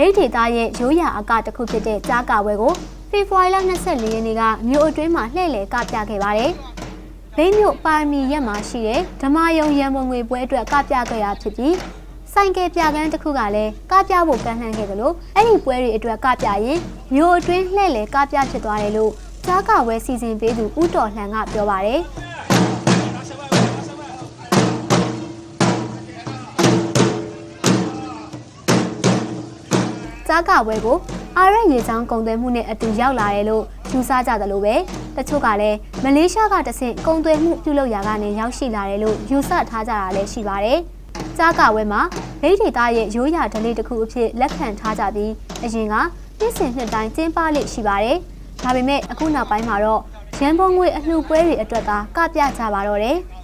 ဗိတ်ဒေတာရဲ့ရိုးရာအကတစ်ခုဖြစ်တဲ့ကြားကာဝဲကိုဖေဖော်ဝါရီလ24ရက်နေ့ကမြို့အတွင်းမှာလှည့်လည်ကပြခဲ့ပါတယ်။ဗိတ်မြို့ပါရမီရက်မှာရှိတဲ့ဓမ္မယုံရန်ပုံငွေပွဲအတွက်ကပြခဲ့ရဖြစ်ပြီးဆိုင်ကယ်ပြကန်းတစ်ခုကလည်းကပြဖို့ကန့်လှမ်းခဲ့သလိုအဲ့ဒီပွဲတွေအတွက်ကပြရင်မြို့အတွင်းလှည့်လည်ကပြဖြစ်သွားတယ်လို့ကြားကာဝဲစီစဉ်ပေးသူဦးတော်လှန်ကပြောပါတယ်။ ကြားကပွဲကိုအာရက်ရေချောင်းကုန်သွယ်မှုနဲ့အတူရောက်လာတယ်လို့ယူဆကြတယ်လို့ပဲတချို့ကလည်းမလေးရှားကတဆင့်ကုန်သွယ်မှုပြုလုပ်ရာကနေရောက်ရှိလာတယ်လို့ယူဆထားကြတာလည်းရှိပါတယ်။ကြားကပွဲမှာဒိဋ္ဌိသားရဲ့ရိုးရာဓလေ့တစ်ခုအဖြစ်လက်ခံထားကြပြီးအရင်ကနှစ်စဉ်နှစ်တိုင်းကျင်းပလိရှိပါတယ်။ဒါပေမဲ့အခုနောက်ပိုင်းမှာတော့ရန်ပုံငွေအလှူပွဲတွေအတွက်ကကပြကြပါတော့တယ်။